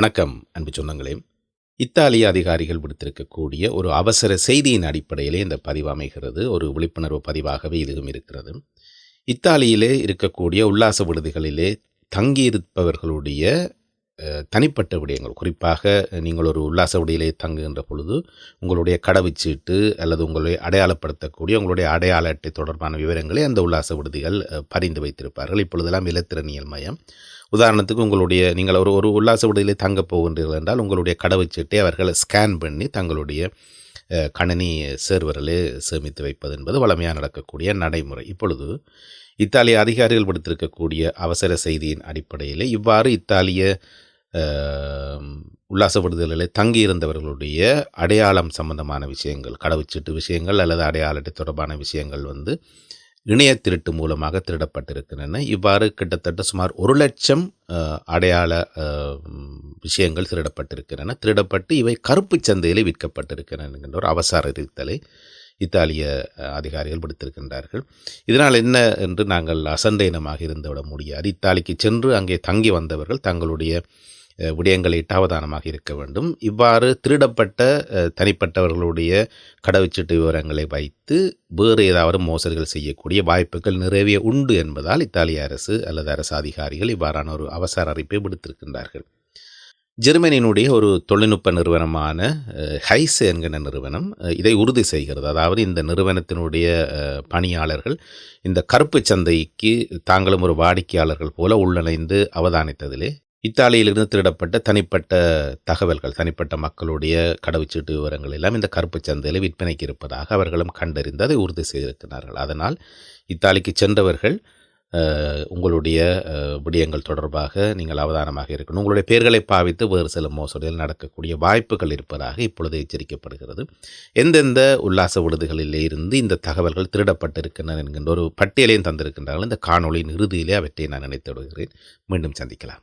வணக்கம் அன்பு சொந்தங்களே. இத்தாலிய அதிகாரிகள் விடுத்திருக்கக்கூடிய ஒரு அவசர செய்தியின் அடிப்படையிலே இந்த பதிவு அமைகிறது. ஒரு விழிப்புணர்வு பதிவாகவே இதுவும் இருக்கிறது. இத்தாலியிலே இருக்கக்கூடிய உல்லாச விடுதிகளிலே தங்கியிருப்பவர்களுடைய தனிப்பட்ட விடயங்கள். குறிப்பாக நீங்கள் ஒரு உல்லாச உடையிலே தங்குகின்ற பொழுது உங்களுடைய கடவுச்சீட்டு அல்லது உங்களை அடையாளப்படுத்தக்கூடிய உங்களுடைய அடையாள அட்டை தொடர்பான விவரங்களை அந்த உல்லாச விடுதிகள் பரிந்து வைத்திருப்பார்கள். இப்பொழுதெல்லாம் இலத்திரனியல் மயம். உதாரணத்துக்கு உங்களுடைய நீங்கள் ஒரு ஒரு உல்லாச விடுதியிலே தங்கப் போகின்றீர்கள் என்றால் உங்களுடைய கடவுச்சீட்டை அவர்கள் ஸ்கேன் பண்ணி தங்களுடைய கணினி சேர்வரிலே சேமித்து வைப்பது என்பது வழமையாக நடக்கக்கூடிய நடைமுறை. இப்பொழுது இத்தாலிய அதிகாரிகள் விடுத்திருக்கக்கூடிய அவசர செய்தியின் அடிப்படையில் இவ்வாறு இத்தாலிய உல்லாச விடுதலில் தங்கியிருந்தவர்களுடைய அடையாளம் சம்பந்தமான விஷயங்கள் கடவுச்சீட்டு விஷயங்கள் அல்லது அடையாள தொடர்பான விஷயங்கள் வந்து இணைய திருட்டு மூலமாக திருடப்பட்டிருக்கின்றன. இவ்வாறு கிட்டத்தட்ட சுமார் ஒரு லட்சம் அடையாள விஷயங்கள் திருடப்பட்டிருக்கின்றன. திருடப்பட்டு இவை கருப்பு சந்தையில் விற்கப்பட்டிருக்கின்றன என்கின்ற ஒரு அவசர இருத்தலை இத்தாலிய அதிகாரிகள் விடுத்திருக்கின்றார்கள். இதனால் என்ன என்று நாங்கள் அசண்டைனமாக இருந்துவிட முடியாது. இத்தாலிக்கு சென்று அங்கே தங்கி வந்தவர்கள் தங்களுடைய விடயங்களை இட்டாவதானமாக இருக்க வேண்டும். இவ்வாறு திருடப்பட்ட தனிப்பட்டவர்களுடைய கடவுச்சீட்டு விவரங்களை வைத்து வேறு ஏதாவது மோசடிகள் செய்யக்கூடிய வாய்ப்புகள் நிறைவே உண்டு என்பதால் இத்தாலிய அரசு அல்லது அரசு அதிகாரிகள் இவ்வாறான ஒரு அவசர அறிப்பை விடுத்திருக்கின்றார்கள். ஜெர்மனியினுடைய ஒரு தொழில்நுட்ப நிறுவனமான ஹைஸ் என்கிற நிறுவனம் இதை உறுதி செய்கிறது. அதாவது இந்த நிறுவனத்தினுடைய பணியாளர்கள் இந்த கருப்பு சந்தைக்கு தாங்களும் ஒரு வாடிக்கையாளர்கள் போல உள்ளணைந்து அவதானித்ததிலே இத்தாலியிலிருந்து திருடப்பட்ட தனிப்பட்ட தகவல்கள் தனிப்பட்ட மக்களுடைய கடவுச்சீட்டு விவரங்கள் எல்லாம் இந்த கருப்பு சந்தையில் விற்பனைக்கு இருப்பதாக அவர்களும் கண்டறிந்து அதை உறுதி செய்திருக்கிறார்கள். அதனால் இத்தாலிக்கு சென்றவர்கள் உங்களுடைய விடயங்கள் தொடர்பாக நீங்கள் அவதானமாக இருக்கணும். உங்களுடைய பெயர்களை பாவித்து வேறு சில மோசடிகள் நடக்கக்கூடிய வாய்ப்புகள் இருப்பதாக இப்பொழுது எச்சரிக்கப்படுகிறது. எந்தெந்த உல்லாச விடுதிகளிலே இருந்து இந்த தகவல்கள் திருடப்பட்டிருக்கின்றன என்கின்ற ஒரு பட்டியலையும் தந்திருக்கின்றார்கள். இந்த காணொலியின் இறுதியிலே அவற்றை நான் நினைத்து விடுகிறேன். மீண்டும் சந்திக்கலாம்.